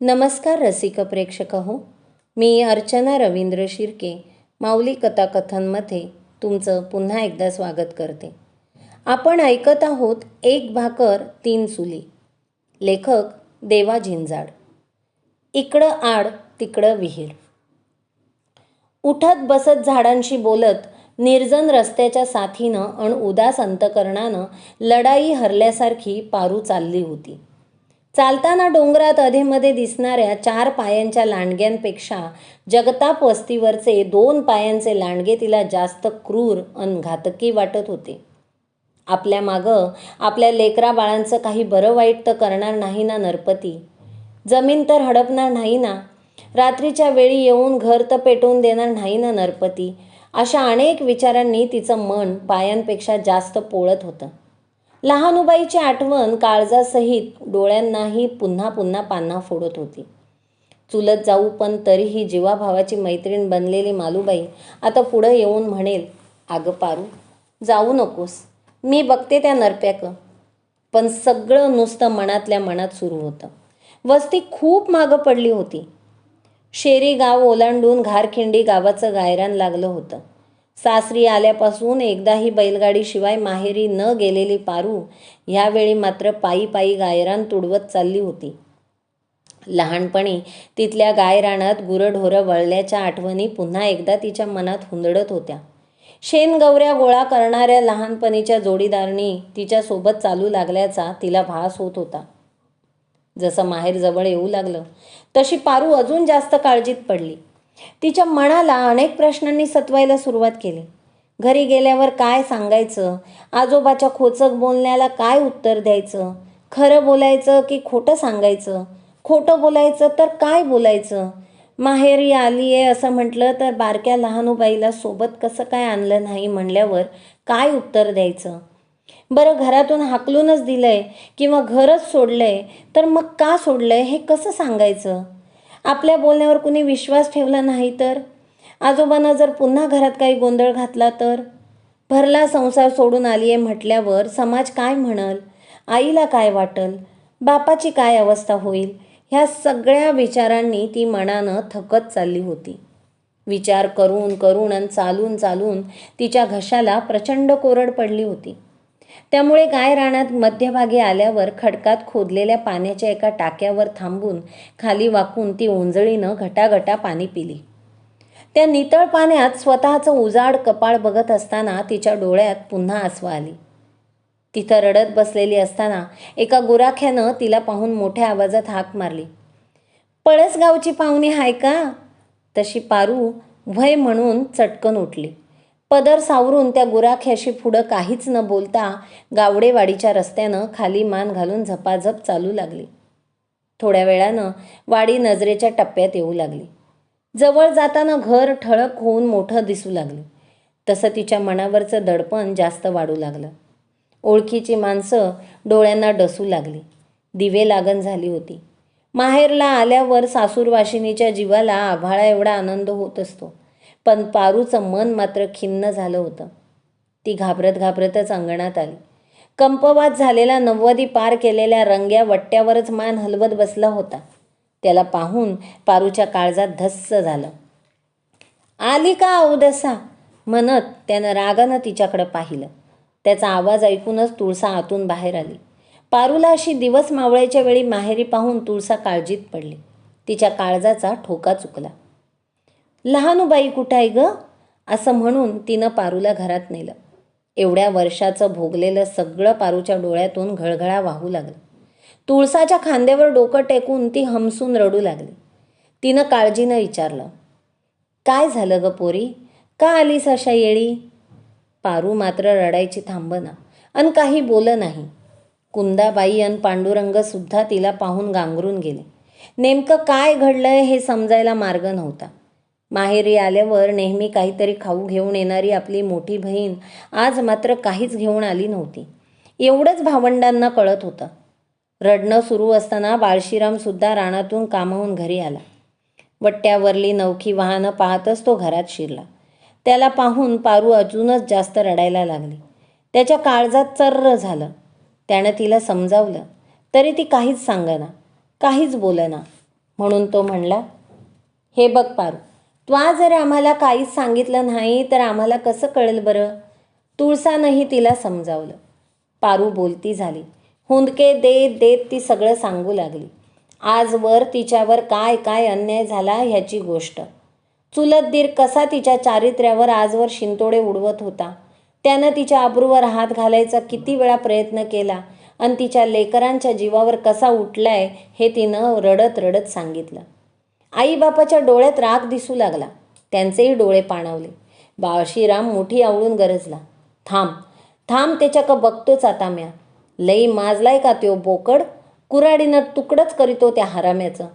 नमस्कार रसिक प्रेक्षक हो मी अर्चना रवींद्र शिर्के माऊली कथाकथनमध्ये तुमचं पुन्हा एकदा स्वागत करते. आपण ऐकत आहोत एक भाकर तीन चुली लेखक देवा झिंजाड. इकडं आड तिकडं विहीर. उठत बसत झाडांशी बोलत निर्जन रस्त्याच्या साथीनं अण उदास अंतकरणानं लढाई हरल्यासारखी पारू चालली होती. चालताना डोंगरात अधेमध्ये दिसणाऱ्या चार पायांच्या लांडग्यांपेक्षा जगताप वस्तीवरचे दोन पायांचे लांडगे तिला जास्त क्रूर अन घातकी वाटत होते. आपल्या मागं आपल्या लेकरा बाळांचं काही बरं वाईट तर करणार नाही ना नरपती? जमीन तर हडपणार नाही ना? रात्रीच्या वेळी येऊन घर तर पेटवून देणार नाही ना नरपती? अशा अनेक विचारांनी तिचं मन पायांपेक्षा जास्त पोळत होतं. लहानुबाईची आठवण काळजासहित डोळ्यांनाही पुन्हा पुन्हा पान्हा फोडत होती. चुलत जाऊ पण तरीही जीवाभावाची मैत्रीण बनलेली मालूबाई आता पुढं येऊन म्हणेल अगं पारू जाऊ नकोस. मी बघते त्या नरप्याकं. पण सगळं नुसतं मनातल्या मनात सुरू होतं. वस्ती खूप मागं पडली होती. शेरी गाव ओलांडून घारखिंडी गावाचं गायरान लागलं होतं. सासरी आल्यापासून एकदाही बैलगाडीशिवाय माहेरी न गेलेली पारू ह्यावेळी मात्र पायी पायी गायरान तुडवत चालली होती. लहानपणी तिथल्या गायरानात गुरढोरं वळल्याच्या आठवणी पुन्हा एकदा तिच्या मनात हुंदडत होत्या. शेणगवऱ्या गोळा करणाऱ्या लहानपणीच्या जोडीदारणी तिच्यासोबत चालू लागल्याचा तिला भास होत होता. जसं माहेर जवळ येऊ लागलं तशी पारू अजून जास्त काळजीत पडली. तिच्या मनाला अनेक प्रश्नांनी सतवायला सुरुवात केली. घरी गेल्यावर काय सांगायचं? आजोबाच्या खोचक बोलण्याला काय उत्तर द्यायचं? खरं बोलायचं की खोटं सांगायचं? खोटं बोलायचं तर काय बोलायचं? माहेरी आली आहे असं म्हटलं तर बारक्या लहानुबाईला सोबत कसं काय आणलं नाही म्हणल्यावर काय उत्तर द्यायचं? बरं घरातून हाकलूनच दिलंय किंवा घरच सोडलंय तर मग का सोडलंय हे कसं सांगायचं? आपल्या बोलण्यावर कुणी विश्वास ठेवला नाही तर? आजोबांना जर पुन्हा घरात काही गोंधळ घातला तर? भरला संसार सोडून आली आहे म्हटल्यावर समाज काय म्हणल? आईला काय वाटल? बापाची काय अवस्था होईल? ह्या सगळ्या विचारांनी ती मनानं थकत चालली होती. विचार करून करून आणि चालून चालून तिच्या घशाला प्रचंड कोरड पडली होती. त्यामुळे गाय रानात मध्यभागी आल्यावर खडकात खोदलेल्या पाण्याच्या एका टाक्यावर थांबून खाली वाकून ती ओंजळीनं घटाघटा पाणी पिली. त्या नितळ पाण्यात स्वतःचं उजाड कपाळ बघत असताना तिच्या डोळ्यात पुन्हा आसवा आली. तिथं रडत बसलेली असताना एका गुराख्यानं तिला पाहून मोठ्या आवाजात हाक मारली. पळसगावची पाहुणी हाय का? तशी पारू भय म्हणून चटकन उठली. पदर सावरून त्या गुराख्याशी पुढं काहीच न बोलता गावडेवाडीच्या रस्त्यानं खाली मान घालून झपाझप चालू लागली. थोड्या वेळानं वाडी नजरेच्या टप्प्यात येऊ लागली. जवळ जाताना घर ठळक होऊन मोठं दिसू लागले. तसं तिच्या मनावरचं दडपण जास्त वाढू लागलं. ओळखीची माणसं डोळ्यांना डसू लागली. दिवे लागण झाली होती. माहेरला आल्यावर सासूरवाशिनीच्या जीवाला आभाळा एवढा आनंद होत असतो. पण पारूचं मन मात्र खिन्न झालं होतं. ती घाबरत घाबरतच अंगणात आली. कंपवात झालेला नव्वदी पार केलेल्या रंग्या वट्ट्यावरच मान हलवत बसला होता. त्याला पाहून पारूच्या काळजात धस्स झालं. आली का औदसा? म्हणत त्यानं रागानं तिच्याकडं पाहिलं. त्याचा आवाज ऐकूनच तुळसा आतून बाहेर आली. पारूला अशी दिवस मावळ्याच्या वेळी माहेरी पाहून तुळसा काळजीत पडली. तिच्या काळजाचा ठोका चुकला. लहानुबाई कुठं आहे ग? असं म्हणून तिनं पारूला घरात नेलं. एवढ्या वर्षाचं भोगलेलं सगळं पारूच्या डोळ्यातून घळघळा वाहू लागलं. तुळसाच्या खांद्यावर डोकं टेकून ती हमसून रडू लागली. तिनं काळजीनं विचारलं काय झालं ग पोरी? का आलीस अशा येळी? पारू मात्र रडायची थांबना अन काही बोल नाही. कुंदाबाई अन पांडुरंगसुद्धा तिला पाहून गांगरून गेले. नेमकं काय घडलंय हे समजायला मार्ग नव्हता. माहेरी आल्यावर नेहमी काहीतरी खाऊ घेऊन येणारी आपली मोठी बहीण आज मात्र काहीच घेऊन आली नव्हती. एवढंच भावंडांना कळत होतं. रडणं सुरू असताना बाळशीरामसुद्धा रानातून कामाहून घरी आला. वट्ट्यावरली नवखी वाहनं पाहतच तो घरात शिरला. त्याला पाहून पारू अजूनच जास्त रडायला लागली. त्याच्या काळजात चर्र झालं. त्यानं तिला समजावलं तरी ती काहीच सांगना काहीच बोलना. म्हणून तो म्हणला हे बघ पारू त्वा जर आम्हाला काहीच सांगितलं नाही तर आम्हाला कसं कळेल बरं? तुळसानंही तिला समजावलं. पारू बोलती झाली. हुंदके देत देत ती सगळं सांगू लागली. आजवर तिच्यावर काय काय अन्याय झाला ह्याची गोष्ट. चुलत दीर कसा तिच्या चारित्र्यावर आजवर शिंतोडे उडवत होता. त्यानं तिच्या आबरूवर हात घालायचा किती वेळा प्रयत्न केला आणि तिच्या लेकरांच्या जीवावर कसा उठलाय हे तिनं रडत रडत सांगितलं. आईबापाच्या डोळ्यात राग दिसू लागला. त्यांचेही डोळे पाणावले. बाळशीराम मोठी आवळून गरजला. थांब थांब त्याच्याक बघतोच आता म्या. लई माजलाय का त्यो बोकड? कुराडीनं तुकडंच करीतो त्या हराम्याचं.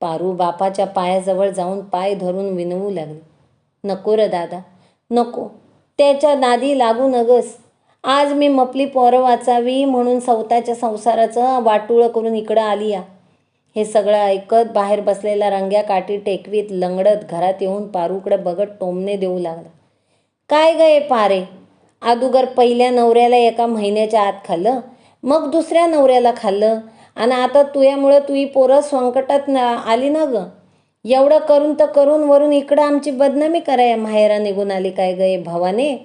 पारू बापाच्या पायाजवळ जाऊन पाय धरून विनवू लागली. नको र दादा नको. त्याच्या नादी लागू नगस. आज मी मपली पोरं वाचावी म्हणून स्वतःच्या संसाराचं वाटुळं करून इकडं आली या. हे सगळं ऐकत बाहेर बसलेला रंग्या काठी टेकवीत लंगडत घरात येऊन पारूकडे बघत टोमणे देऊ लागला. काय गये पारे? अदुगर पहिल्या नवऱ्याला एका महिन्याच्या आत खाल्लं मग दुसऱ्या नवऱ्याला खाल्लं? आणि आता तुयामुळं तुही पोरं संकटात न आली ना ग? एवढं करून तर करून वरून इकडं आमची बदनामी कराय माहेरा निघून आली काय गये भवाने?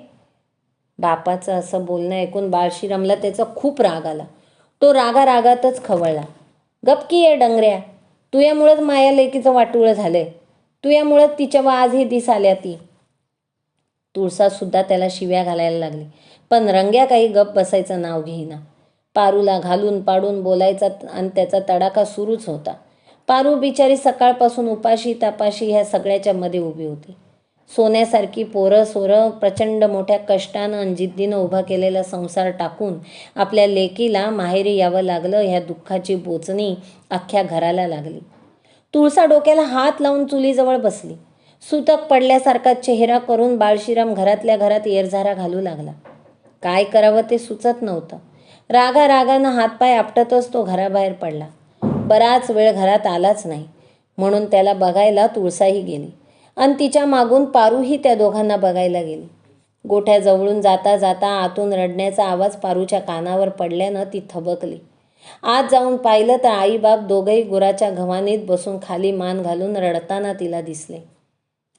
बापाचं असं बोलणं ऐकून बाळशीरामला त्याचा खूप राग आला. तो रागा रागातच खवळला. गपकी आहे डंगऱ्या तुयामुळंच माया लेकीचं वाटुळं झालंय. तुयामुळंच तिच्या व आज दिस आल्या ती. तुळसासुद्धा त्याला शिव्या घालायला लागली. पण रंग्या काही गप बसायचं नाव घेईना. पारूला घालून पाडून बोलायचा आणि त्याचा तडाखा सुरूच होता. पारू बिचारी सकाळपासून उपाशी तापाशी ह्या सगळ्याच्या मध्ये उभी होती. सोन्यासारखी पोरं सोरं प्रचंड मोठ्या कष्टानं आणि जिद्दीनं उभा केलेला संसार टाकून आपल्या लेकीला माहेरी यावं लागलं ह्या दुःखाची बोचणी अख्ख्या घराला लागली. तुळसा डोक्याला हात लावून चुलीजवळ बसली. सुतक पडल्यासारखा चेहरा करून बाळशीराम घरातल्या घरात येरझारा घालू लागला. काय करावं ते सुचत नव्हतं. रागा रागानं हातपाय आपटतच तो घराबाहेर पडला. बराच वेळ घरात आलाच नाही. म्हणून त्याला बघायला तुळसाही गेली. आणि तिच्या मागून पारूही त्या दोघांना बघायला गेली. गोठ्या जवळून जाता जाता आतून रडण्याचा आवाज पारूच्या कानावर पडल्यानं ती थबकली. आत जाऊन पाहिलं तर आईबाप दोघंही गुराच्या घवानीत बसून खाली मान घालून रडताना तिला दिसले.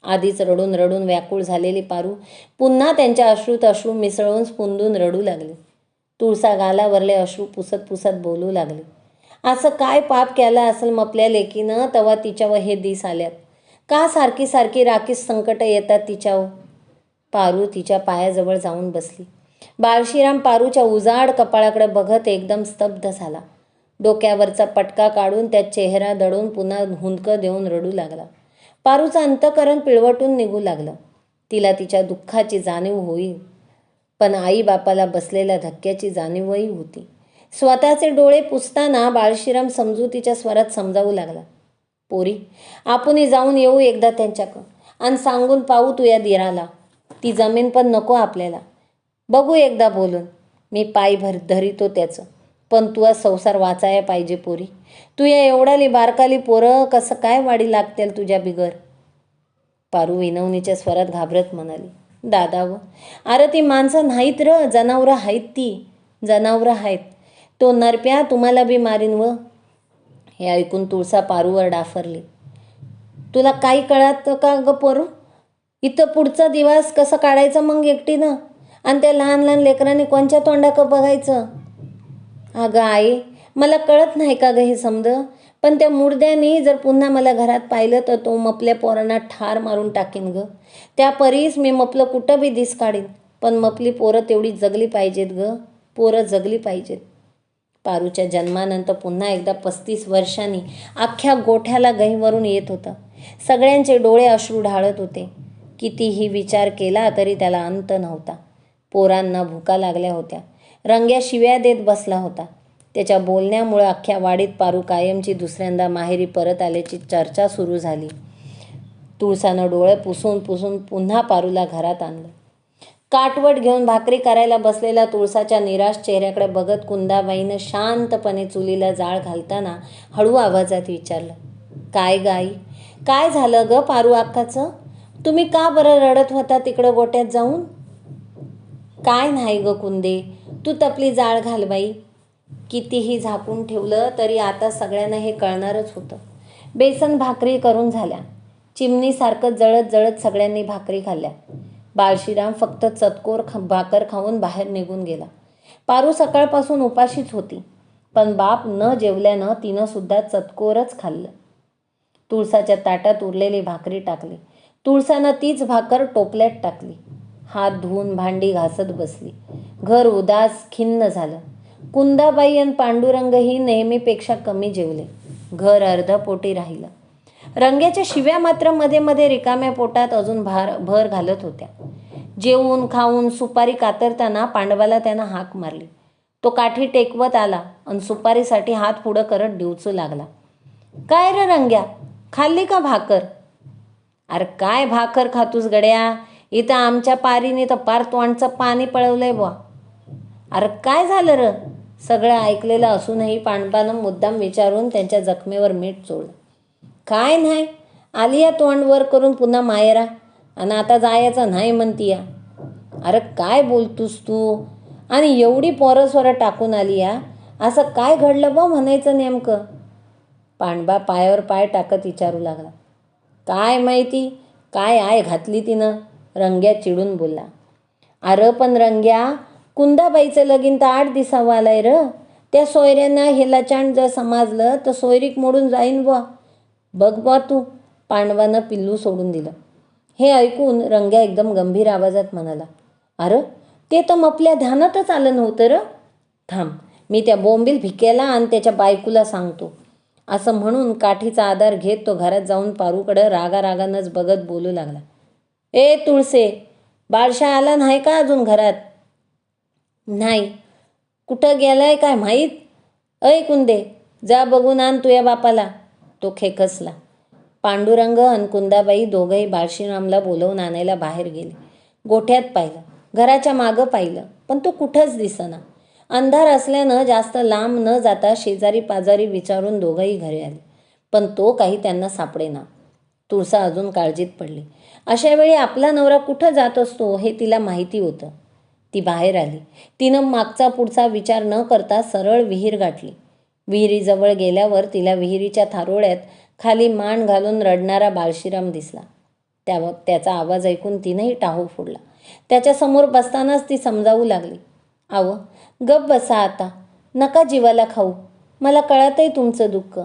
आधीच रडून रडून व्याकुळ झालेली पारू पुन्हा त्यांच्या अश्रूत अश्रू मिसळून स्पुंदून रडू लागली. तुळसा गालावरले अश्रू पुसत पुसत बोलू लागले. असं काय पाप केलं असेल मपल्या लेकीनं? तेव्हा तिच्यावर हे दिस आल्यात. का सारखी सारखी राखीस संकट येतात तिच्यावर? पारू तिच्या पायाजवळ जाऊन बसली. बाळशीराम पारूच्या उजाड कपाळाकडे बघत एकदम स्तब्ध झाला. डोक्यावरचा पटका काढून त्या चेहरा दडून पुन्हा हुंदकं देऊन रडू लागला. पारूचं अंतकरण पिळवटून निघू लागलं. तिला तिच्या दुःखाची जाणीव होईल पण आई बापाला बसलेल्या धक्क्याची जाणीवही होती. स्वतःचे डोळे पुसताना बाळशीराम समजुतीच्या स्वरात समजावू लागला. पोरी आपणही जाऊन येऊ एकदा त्यांच्याकडं. आणि सांगून पाहू तू या दिराला. ती जमीन पण नको आपल्याला. बघू एकदा बोलून. मी पाय भर धरितो त्याचं. पण तुझा संसार वाचाया पाहिजे पोरी. तू या एवढाली बारकाली पोरं कसं काय वाढी लागतील तुझ्या बिगर? पारू विनवणीच्या स्वरात घाबरत म्हणाली. दादा व अरे ती माणसं नाहीत र जनावरं आहेत ती. जनावरं आहेत. तो नरप्या तुम्हाला बी मारीन व. हे ऐकून तुळसा पारूवर डाफरली. तुला काही कळत का ग पोरू? इथं पुढचा दिवस कसं काढायचं मग एकटीनं? आणि त्या लहान लहान लेकरांनी कोणच्या तोंडाकं बघायचं? अगं आई मला कळत नाही का ग हे समज? पण त्या मुर्द्यानी जर पुन्हा मला घरात पाहिलं तर तो मपल्या पोरांना ठार मारून टाकीन ग. त्या परीस मी मपलं कुठं बी दिस काढीन? पण मपली पोरं तेवढी जगली पाहिजेत ग. पोरं जगली पाहिजेत. पारूच्या जन्मानंतर पुन्हा एकदा पस्तीस वर्षांनी अख्ख्या गोठ्याला गहीवरून येत होतं. सगळ्यांचे डोळे अश्रू ढाळत होते. कितीही विचार केला तरी त्याला अंत नव्हता. पोरांना भुका लागल्या होत्या. रंग्या शिव्या देत बसला होता. त्याच्या बोलण्यामुळं अख्ख्या वाडीत पारू कायमची दुसऱ्यांदा माहेरी परत आल्याची चर्चा सुरू झाली. तुळसानं डोळे पुसून पुसून पुन्हा पारूला घरात आणलं. काटवट घेऊन भाकरी करायला बसलेल्या तुळसाच्या निराश चेहऱ्याकडे बघत कुंदाबाईनं शांतपणे चुलीला जाळ घालताना हळू आवाजात विचारलं काय गाई? काय झालं ग पारू अक्काचं तुम्ही का बरं रडत होता तिकडं गोट्यात जाऊन? काय नाही ग कुंदे तू तपली जाळ घाल बाई. कितीही झाकून ठेवलं तरी आता सगळ्यांना हे कळणारच होतं. बेसन भाकरी करून झाल्या. चिमणीसारखं जळत जळत सगळ्यांनी भाकरी खाल्ल्या. बाळशीराम फक्त चतकोर ख भाकर खाऊन बाहेर निघून गेला. पारू सकाळपासून उपाशीच होती पण बाप न जेवल्यानं तिनं सुद्धा चतकोरच खाल्लं. तुळसाच्या ताटात उरलेली भाकरी टाकली. तुळसानं तीच भाकर टोपल्यात टाकली. हात धुवून भांडी घासत बसली. घर उदास खिन्न झालं. कुंदाबाई आणि पांडुरंगही नेहमीपेक्षा कमी जेवले. घर अर्धपोटी राहिलं. रंग्याच्या शिव्या मात्रमध्ये मध्ये रिकाम्या पोटात अजून भार भर घालत होत्या. जेवून खाऊन सुपारी कातरताना पांडवाला त्यानं हाक मारली. तो काठी टेकवत आला आणि सुपारीसाठी हात पुढं करत डिवचू लागला. काय रे रंग्या? खाल्ली का भाकर? अरे काय भाकर खातूस गड्या? इथं आमच्या पारीने तर पार तोंडचं पाणी पळवलंय बुवा. अरे काय झालं र? सगळं ऐकलेलं असूनही पांडवानं मुद्दाम विचारून त्यांच्या जखमेवर मीठ चोळलं. काय नाही? आली या तोंड वर करून पुन्हा मायरा आणि आता जायचं नाही म्हणतीया अरे काय बोलतोस तू? आणि एवढी पोरस्वरं टाकून आली या? असं काय घडलं बा म्हणायचं नेमकं? पांडबा पायावर पाय टाकत विचारू लागला. काय माहिती? काय आय घातली तिनं? रंग्या चिडून बोलला. अरे पण रंग्या कुंदाबाईचं लगीन तर आठ दिसावं आलाय र. त्या सोयऱ्यांना हेलाचांड जर समजलं तर सोयरीक मोडून जाईन बुवा. बघ बा तू. पांडवानं पिल्लू सोडून दिलं. हे ऐकून रंग्या एकदम गंभीर आवाजात म्हणाला अरे ते तर आपल्या ध्यानातच आलं नव्हतं र. थांब मी त्या बोंबील भिकेला आणि त्याच्या बायकूला सांगतो. असं म्हणून काठीचा आधार घेत तो घरात जाऊन पारूकडं रागारागानंच बघत बोलू लागला. ए तुळसे बाळशा आला नाही का अजून घरात? नाही. कुठं गेलाय काय माहीत? ऐकून दे जा बघून आण तुया बापाला. तो खेकसला. पांडुरंग आणि कुंदाबाई दोघंही बाळशीरामला बोलवून आणायला बाहेर गेले. गोठ्यात पाहिलं. घराच्या मागं पाहिलं. पण तो कुठंच दिसना. अंधार असल्यानं जास्त लांब न जाता शेजारी पाजारी विचारून दोघंही घरी आले. पण तो काही त्यांना सापडेना. तुळसा अजून काळजीत पडली. अशा वेळी आपला नवरा कुठं जात असतो हे तिला माहिती होतं. ती बाहेर आली. तिनं मागचा पुढचा विचार न करता सरळ विहीर गाठली. विहिरीजवळ गेल्यावर तिला विहिरीच्या थारोळ्यात खाली मान घालून रडणारा बाळशीराम दिसला. त्या त्याचा आवाज ऐकून तिनंही टाहू फोडला. त्याच्यासमोर बसतानाच ती समजावू लागली. आव गप बसा आता. नका जीवाला खाऊ. मला कळतंय तुमचं दुःख.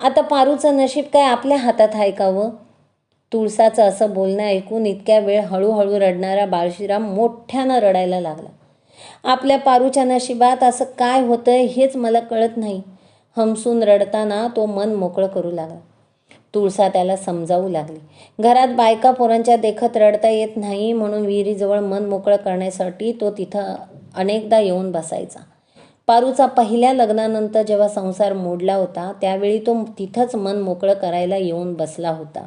आता पारूचं नशीब काय आपल्या हातात आहे का व? तुळसाचं असं बोलणं ऐकून इतक्या वेळ हळूहळू रडणारा बाळशीराम मोठ्यानं रडायला लागला. आपल्या पारूच्या नशिबात असं काय होतंय हेच मला कळत नाही. हमसून रडताना तो मन मोकळं करू लागला. तुळसा त्याला समजावू लागली. घरात बायका पोरांच्या देखत रडता येत नाही म्हणून विहिरीजवळ मन मोकळं करण्यासाठी तो तिथं अनेकदा येऊन बसायचा. पारूचा पहिल्या लग्नानंतर जेव्हा संसार मोडला होता त्यावेळी तो तिथंच मन मोकळं करायला येऊन बसला होता.